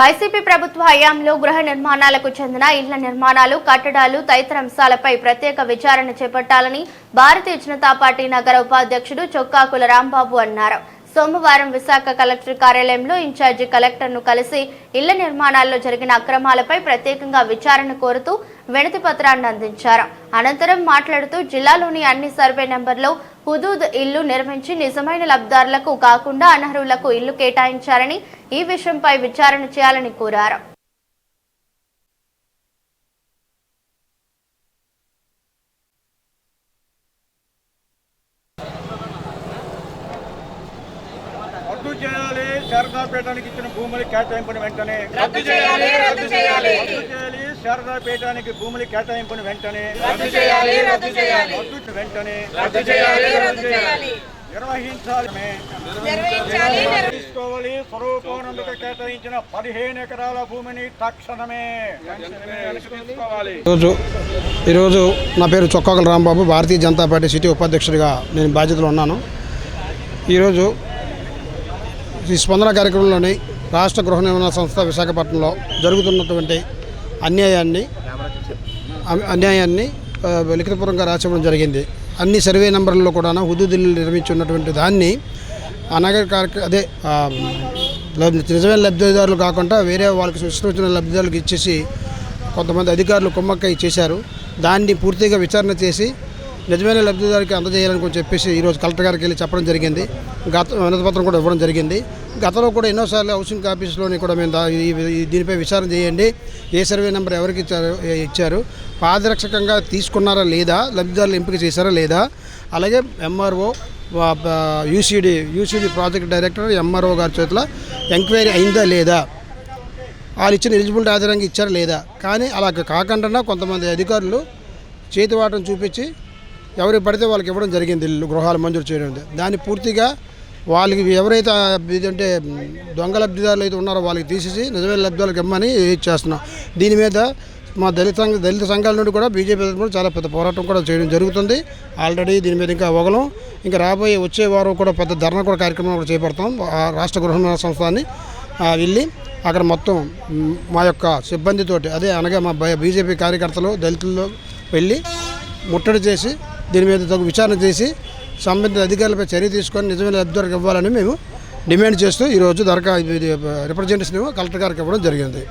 YCP ప్రభుత్వ హయాంలో గృహ నిర్మాణాలకు చెందిన ఇళ్ళ నిర్మాణాలు కట్టడాలు తదితర అంశాలపై ప్రత్యేక విచారణ చేపట్టాలని భారతీయ జనతా పార్టీ నగర ఉపాధ్యక్షుడు చొక్కాకుల రాంబాబు అన్నారు. సోమవారం విశాఖ కలెక్టర్ కార్యాలయంలో ఇన్ఛార్జి కలెక్టర్ను కలిసి ఇళ్ళ నిర్మాణాల్లో జరిగిన అక్రమాలపై ప్రత్యేకంగా విచారణ కోరుతూ వినతి పత్రాన్ని అందించారు. అనంతరం మాట్లాడుతూ జిల్లాలోని అన్ని సర్వే నెంబర్లో హుదూద్ ఇల్లు నిర్మించి నిజమైన లబ్ధిదారులకు కాకుండా అనర్హులకు ఇల్లు కేటాయించారని ఈ విషయంపై విచారణ చేయాలని కోరారు. రద్దు చేయాలి శారదాపేటానికి ఇచ్చిన భూములు కేటాయింపుని వెంటనే రద్దు చేయాలి రద్దు చేయాలి. చేయాలి శారదాపేటానికి భూములు కేటాయింపుని వెంటనే రద్దు చేయాలి రద్దు చేయాలి. రద్దు వెంటనే రద్దు చేయాలి రద్దు చేయాలి. నిర్వహించాలి. తీసుకోవాలి. స్వరూపానందుకు కేటాయించిన పదిహేను ఎకరాల భూమిని తక్షణమే ఈరోజు ఈరోజు నా పేరు చొక్కాకుల రాంబాబు. భారతీయ జనతా పార్టీ సిటీ ఉపాధ్యక్షుడిగా నేను బాధ్యతలో ఉన్నాను. ఈరోజు ఈ స్పందన కార్యక్రమంలోని రాష్ట్ర గృహ నిర్మాణ సంస్థ విశాఖపట్నంలో జరుగుతున్నటువంటి అన్యాయాన్ని అన్యాయాన్ని ఆ, లిఖితపూర్వకంగా రాసివ్వడం జరిగింది. అన్ని సర్వే నెంబర్లలో కూడా హుదుదిల్లు నిర్మించి ఉన్నటువంటి దాన్ని అనగా అదే నిజమైన లబ్ధిదారులు కాకుండా వేరే వాళ్ళకి సృష్టించిన లబ్ధిదారులకు ఇచ్చేసి కొంతమంది అధికారులు కుమ్మక్కై చేశారు. దాన్ని పూర్తిగా విచారణ చేసి నిజమైన లబ్ధిదారికి అందజేయాలని కూడా చెప్పేసి ఈరోజు కలెక్టర్ గారికి వెళ్ళి చెప్పడం జరిగింది. గత వినతిపత్రం కూడా ఇవ్వడం జరిగింది. గతంలో కూడా ఎన్నోసార్లు హౌసింగ్ ఆఫీస్లోని కూడా మేము దీనిపై విచారణ చేయండి. ఏ సర్వే నెంబర్ ఎవరికి ఇచ్చారు ఇచ్చారు పారదర్శకంగా తీసుకున్నారా లేదా లబ్ధిదారులు ఎంపిక చేశారా లేదా అలాగే MRO UCD UCD project director MRO గారి చేతిలో ఎంక్వైరీ అయిందా లేదా వాళ్ళు ఇచ్చిన ఎలిజిబిలిటీ ఆధారంగా ఇచ్చారా లేదా కానీ అలా కాకుండా కొంతమంది అధికారులు చేతివాటం చూపించి ఎవరికి పడితే వాళ్ళకి ఇవ్వడం జరిగింది ఇల్లు గృహాలు మంజూరు చేయడం. దాన్ని పూర్తిగా వాళ్ళకి ఎవరైతే అంటే దొంగ లబ్ధిదారులు అయితే ఉన్నారో వాళ్ళకి తీసేసి నిజమైన లబ్ధిదారులకు ఇమ్మని చేస్తున్నాం దీని మీద మా దళిత సంఘ దళిత సంఘాల నుండి కూడా బీజేపీ కూడా చాలా పెద్ద పోరాటం కూడా చేయడం జరుగుతుంది. ఆల్రెడీ దీని మీద ఇంకా అవగలం. ఇంకా రాబోయే వచ్చే వారం కూడా పెద్ద ధర్నా కూడా కార్యక్రమం కూడా చేపడతాం. ఆ రాష్ట్ర గృహ సంస్థాన్ని వెళ్ళి అక్కడ మొత్తం మా యొక్క సిబ్బందితోటి అదే అనగా మా బీజేపీ కార్యకర్తలు దళితుల్లో వెళ్ళి ముట్టడి చేసి దీని మీద తగు విచారణ చేసి సంబంధిత అధికారులపై చర్య తీసుకొని నిజమైన లబ్ధిదారులకు ఇవ్వాలని మేము డిమాండ్ చేస్తూ ఈరోజు దరఖా రిప్రజెంటేషన్ కలెక్టర్ గారికి ఇవ్వడం జరిగింది.